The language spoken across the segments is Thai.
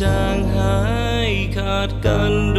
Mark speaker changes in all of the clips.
Speaker 1: จางหายขาดกัน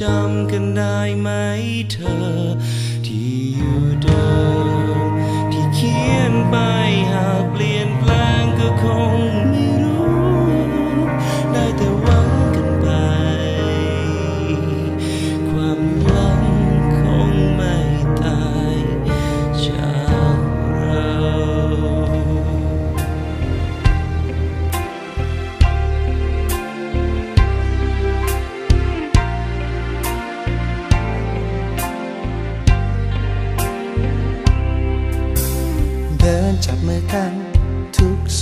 Speaker 1: จำกันได้ไหมเธอที่อยู่ตร
Speaker 2: ง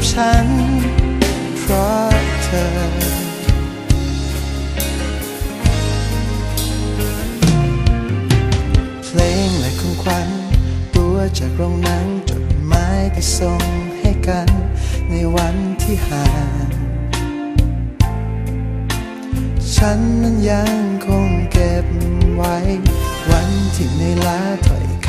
Speaker 2: ับฉัน เพราะเธอพลงและของขวัญตัวจากโรงนังจดหมายที่ส่งให้กันในวันที่ห่าง ฉันนั้นยังคงเก็บไว้ วันที่ในลาถอย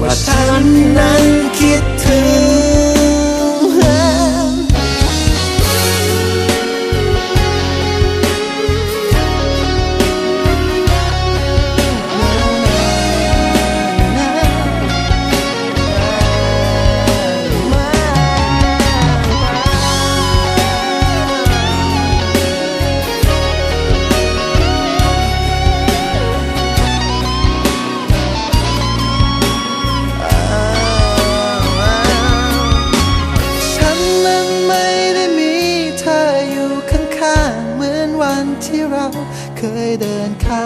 Speaker 2: ว่าฉันนั้นคิดถึง